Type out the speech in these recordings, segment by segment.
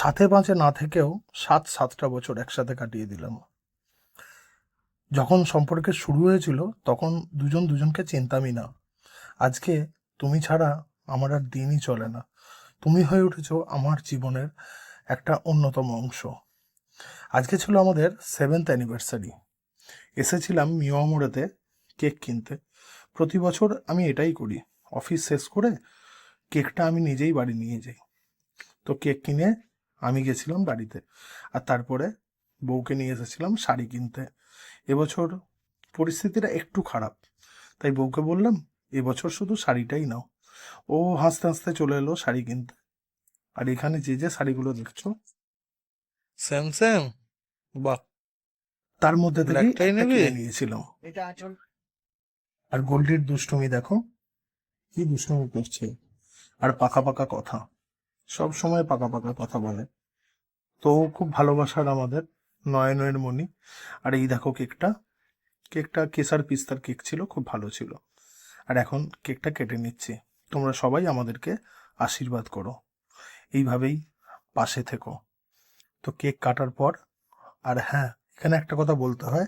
সাথে পাঁচে না থেকেও সাত সাতটা বছর একসাথে কাটিয়ে দিলাম। যখন সম্পর্কে শুরু হয়েছিল, তখন দুজন দুজনকে চিনতামই না। আজকে তুমি ছাড়া আমার আর দিনই চলে না। তুমি হয়ে উঠেছ আমার জীবনের একটা অন্যতম অংশ। আজকে ছিল আমাদের সেভেন্থ অ্যানিভার্সারি এসেছিলাম মিওয়া মোড়েতে কেক কিনতে। প্রতি বছর আমি এটাই করি। অফিস শেষ করে কেকটা আমি নিজেই বাড়ি নিয়ে যাই। তো কেক কিনে আমি গেছিলাম বাড়িতে। আর তারপরে বউকে নিয়ে এসেছিলাম শাড়ি কিনতে। এবছর পরিস্থিতিটা একটু খারাপ। তাই বউকে বললাম এবছর শুধু শাড়িটাই নাও। ও হাসতে হাসতে চলে এলো শাড়ি কিনতে। আর এখানে যে যে শাড়িগুলো দেখছ স্যাম স্যাম বাহ। তার মধ্যে থেকে নিয়েছিলাম। এটা আচল। আর গোল্ডির দুষ্টুমি দেখো কি দুষ্টুমি করছে। আর পাকা পাকা কথা। সব সময় পাকা পাকা কথা বলে। তো খুব ভালোবাসার আমাদের, নয়নের মণি। আর এই দেখো কেকটা। কেকটা কেসার পিস্তার কেক ছিল, খুব ভালো ছিল। আর এখন কেকটা কেটে নিচ্ছি। তোমরা সবাই আমাদেরকে আশীর্বাদ করো। এইভাবেই পাশে থেকো। তো কেক কাটার পর, আর হ্যাঁ এখানে একটা কথা বলতে হয়।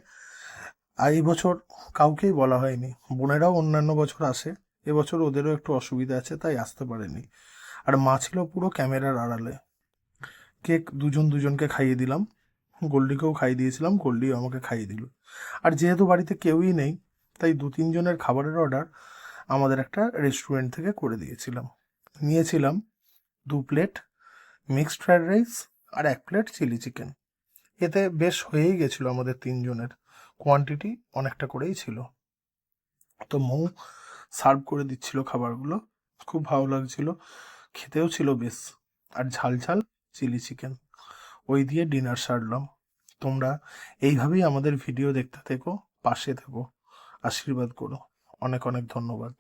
আর এই বছর কাউকেই বলা হয়নি। বোনেরাও অন্যান্য বছর আসে। এবছর ওদেরও একটু অসুবিধা আছে, তাই আসতে পারেনি। আর মা ছিল পুরো ক্যামেরার আড়ালে। কেক দুজন দুজনকে খাইয়ে দিলাম। গোল্ডিকেও খাইয়ে দিয়েছিলাম, গোল্ডিও আমাকে খাইয়ে দিল। আর যেহেতু বাড়িতে কেউই নেই, তাই দু তিনজনের খাবারের অর্ডার আমাদের একটা রেস্টুরেন্ট থেকে করে দিয়েছিলাম। নিয়েছিলাম দু প্লেট মিক্সড ফ্রাইড রাইস আর এক প্লেট চিলি চিকেন এতে বেশ হয়েই গেছিল আমাদের তিনজনের। কোয়ান্টিটি অনেকটা করেই ছিল। তো মৌ সার্ভ করে দিচ্ছিল খাবারগুলো। খুব ভালো লাগছিল। খেতেও ছিল বেশ। আর ঝাল ঝাল চিলি চিকেন। ওই দিয়ে ডিনার সারলাম। তোমরা এইভাবেই আমাদের ভিডিও দেখতে থেকো, পাশে থেকো। আশীর্বাদ করো। অনেক অনেক ধন্যবাদ।